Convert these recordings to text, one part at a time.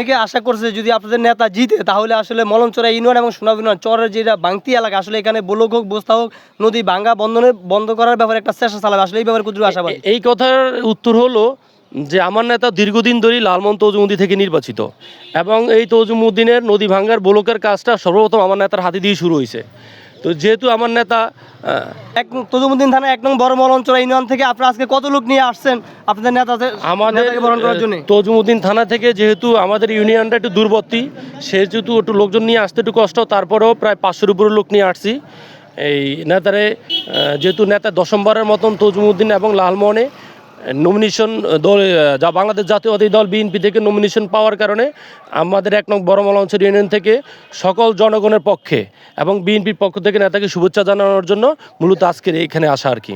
অনেকে আশা করছে যদি আপনাদের নেতা জিতে তাহলে আসলে মলনচড়া ইউনিয়ন এবং সোনাব ইউনিয়ন চরের যেটা বাংতি এলাকা আসলে এখানে বলক হোক বস্তা হোক নদী ভাঙ্গা বন্ধনে বন্ধ করার ব্যাপারে একটা চেষ্টা চালাবে আসলে এই ব্যাপারে কুদ্রু আশাবাদী? এই কথার উত্তর হলো যে আমার নেতা দীর্ঘদিন ধরেই লালমন তৌজুমুদ্দি থেকে নির্বাচিত এবং এই তৌজুমুদ্দিনের নদী ভাঙ্গার ব্লকের কাজটা সর্বপ্রথম আমার নেতার হাতে দিয়ে শুরু হয়েছে। তো যেহেতু আমার নেতা এক তজুমুদ্দিন থানা এক নং বড় মলনচড়া ইউনিয়ন থেকে আপনারা আজকে কত লোক নিয়ে আসছেন আপনাদের নেতাদের আমাদের বরণ করার জন্য? তজুমুদ্দিন থানা থেকে যেহেতু আমাদের ইউনিয়নটা একটু দূরবর্তী সেহেতু একটু লোকজন নিয়ে আসতে একটু কষ্ট তারপরেও প্রায় পাঁচশোর উপরে লোক নিয়ে আসছি। এই নেতারে যেহেতু নেতা দশমবারের মতন তজুমুদ্দিন এবং লালমোহনে নমিনেশন দল যা বাংলাদেশ জাতীয়বাদী দল বিএনপি থেকে নমিনেশন পাওয়ার কারণে আমাদের এক নং বড়মল অঞ্চল ইউনিয়ন থেকে সকল জনগণের পক্ষে এবং বিএনপির পক্ষ থেকে নেতাকে শুভেচ্ছা জানানোর জন্য মূলত আজকের এখানে আসা আর কি।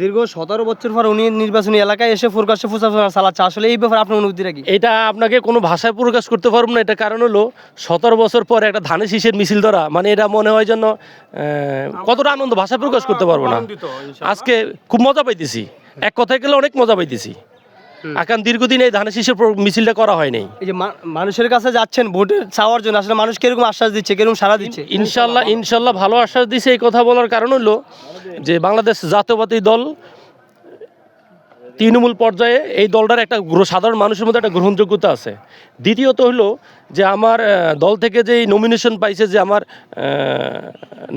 দীর্ঘ সতেরো বছর পর উনি নির্বাচনী এলাকায় এসে প্রকাশ্যে প্রচারণা চালাচ্ছে আসলে এই ব্যাপারে আপনার অনুভূতি রাখি এটা আপনাকে কোনো ভাষায় প্রকাশ করতে পারব না এটা কারণ হলো সতেরো বছর পর একটা ধানের শীষের মিছিল ধরা মানে এটা মনে হয় যেন কতটা আনন্দ ভাষায় প্রকাশ করতে পারব না। আজকে খুব মজা পাইতেছি। এক কথায় গেলে অনেক মজা পাইতেছি। এখন দীর্ঘদিন এই ধানের শীষের মিছিলটা করা হয় নাই। এই যে মানুষের কাছে যাচ্ছেন ভোটের চাওয়ার জন্য আসলে মানুষ কীরকম আশ্বাস দিচ্ছে কীরকম সারা দিচ্ছে? ইনশাল্লাহ ইনশাল্লাহ ভালো আশ্বাস দিচ্ছে এই কথা বলার কারণ হলো যে বাংলাদেশ জাতীয়বাদী দল তৃণমূল পর্যায়ে এই দলটার একটা সাধারণ মানুষের মধ্যে একটা গ্রহণযোগ্যতা আছে। দ্বিতীয়ত হলো যে আমার দল থেকে যে নমিনেশন পাইছে যে আমার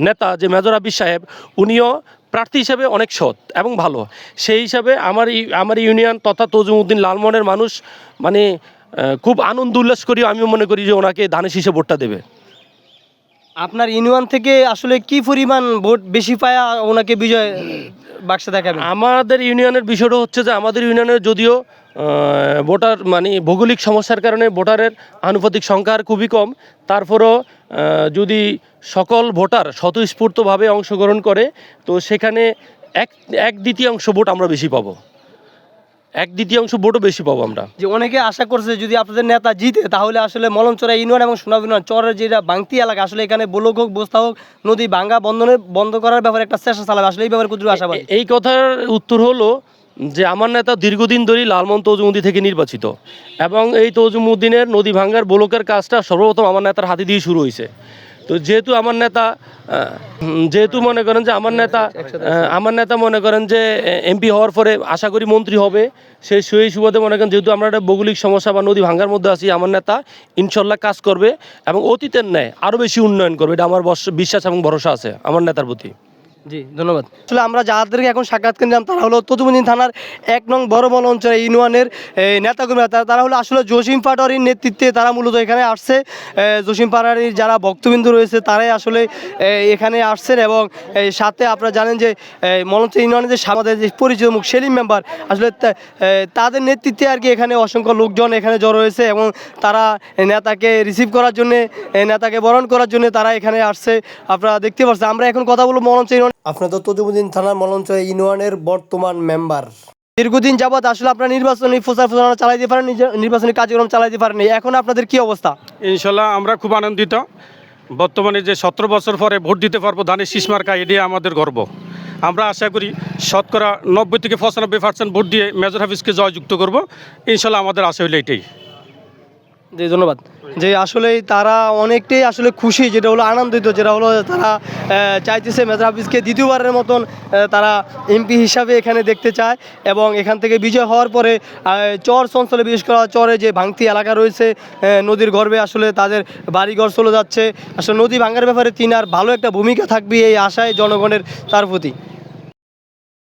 নেতা যে মেজর আবির সাহেব উনিও প্রার্থী হিসাবে অনেক সৎ এবং ভালো। সেই হিসাবে আমার আমার ইউনিয়ন তথা তজুমুদ্দিন লালমনের মানুষ মানে খুব আনন্দ উল্লাস করি আমিও মনে করি যে ওনাকে দানেশ হিসেবে ভোটটা দেবে। আপনার ইউনিয়ন থেকে আসলে কি পরিমাণ ভোট বেশি পায়া ওনাকে বিজয় বাক্সে দেখাবেন? আমাদের ইউনিয়নের বিষয়টা হচ্ছে যে আমাদের ইউনিয়নের যদিও ভোটার মানে ভৌগোলিক সমস্যার কারণে ভোটারের আনুপাতিক সংখ্যা খুবই কম। তারপরও যদি সকল ভোটার স্বতঃস্ফূর্তভাবে অংশগ্রহণ করে তো সেখানে এক এক দ্বিতীয়াংশ ভোট আমরা বেশি পাবো। এক দ্বিতীয়াংশ ভোটও বেশি পাবো আমরা। যে অনেকে আশা করছে যদি আপনাদের নেতা জিতে তাহলে আসলে মলনচড়া ইউনিয়ন এবং সোনাব ইউনিয়ন চরের যেটা বাংতি এলাকা আসলে এখানে বলক হোক বস্তা হোক নদী ভাঙ্গা বন্ধনে বন্ধ করার ব্যাপারে একটা চেষ্টা চালাবে আসলে এই ব্যাপারে কুদ্রু আশাবাদী? এই কথার উত্তর হলো যে আমার নেতা দীর্ঘদিন ধরেই লালমন তৌজুমুদ্দি থেকে নির্বাচিত এবং এই তৌজুমুদ্দিনের নদী ভাঙ্গার ব্লকের কাজটা সর্বপ্রথম আমার নেতার হাতে দিয়ে শুরু হয়েছে। তো যেহেতু আমার নেতা যেহেতু মনে করেন যে আমার নেতা আমার নেতা মনে করেন যে এমপি হওয়ার পরে আশা করি মন্ত্রী হবে। সেই সেই সুবাদে মনে করেন যেহেতু আমরা একটা ভৌগোলিক সমস্যা বা নদী ভাঙ্গার মধ্যে আছি, আমার নেতা ইনশাল্লাহ কাজ করবে এবং অতীতের ন্যায় আরও বেশি উন্নয়ন করবে। এটা আমার বিশ্বাস এবং ভরসা আছে আমার নেতার প্রতি। জি, ধন্যবাদ। আসলে আমরা যাদেরকে এখন সাক্ষাৎকার নিলাম, তারা হলো ততুমুদ্দিন থানার এক নং বড়মল অঞ্চলে ইউনিয়নের নেতাকর্মীরা। তারা- হলো আসলে জসিম পাটোয়ারির নেতৃত্বে তারা মূলত এখানে আসছে। জসিম পাটোয়ারির যারা ভক্তবিন্দু রয়েছে, তারাই আসলে এখানে আসছেন এবং সাথে আপনারা জানেন যে মলঞ্চ ইউনিয়নের যে আমাদের যে পরিচিত মুখ, সেলিম মেম্বার, আসলে তাদের নেতৃত্বে আর কি এখানে অসংখ্য লোকজন এখানে জড়ো হয়েছে এবং তারা নেতাকে রিসিভ করার জন্যে নেতাকে বরণ করার জন্য তারা এখানে আসছে। আপনারা দেখতে পাচ্ছেন, আমরা এখন কথা বলব মলঞ্চ ইউনিয়ন আপনার তো তজুমুদ্দিন থানার মলঞ্চ ইউনিয়নের বর্তমান মেম্বার। দীর্ঘদিন যাবৎ আসলে আপনারা নির্বাচনী প্রচার প্রচারণা চালাইতে পারেন নির্বাচনী কার্যক্রম চালাইতে পারেননি। এখন আপনাদের কি অবস্থা? ইনশাল্লাহ আমরা খুব আনন্দিত। বর্তমানে যে সতেরো বছর পরে ভোট দিতে পারব ধানের শীষ মার্কা এটি আমাদের গর্ব। আমরা আশা করি শতকরা নব্বই থেকে পঁচানব্বই পার্সেন্ট ভোট দিয়ে মেজর হাফিজকে জয়যুক্ত করব। ইনশাল্লাহ আমাদের আশা হইলে এটাই। জি, ধন্যবাদ। যে আসলে তারা অনেকটাই আসলে খুশি, যেটা হলো আনন্দিত, যেটা হলো তারা চাইতেছে মেজর হাফিজকে দ্বিতীয়বারের মতন তারা এমপি হিসাবে এখানে দেখতে চায় এবং এখান থেকে বিজয় হওয়ার পরে চর অঞ্চলে বিশেষ করে চরে যে ভাঙতি এলাকা রয়েছে নদীর গর্ভে আসলে তাদের বাড়িঘর চলে যাচ্ছে। আসলে নদী ভাঙার ব্যাপারে তিনি আর ভালো একটা ভূমিকা থাকবে এই আশায় জনগণের তার প্রতি।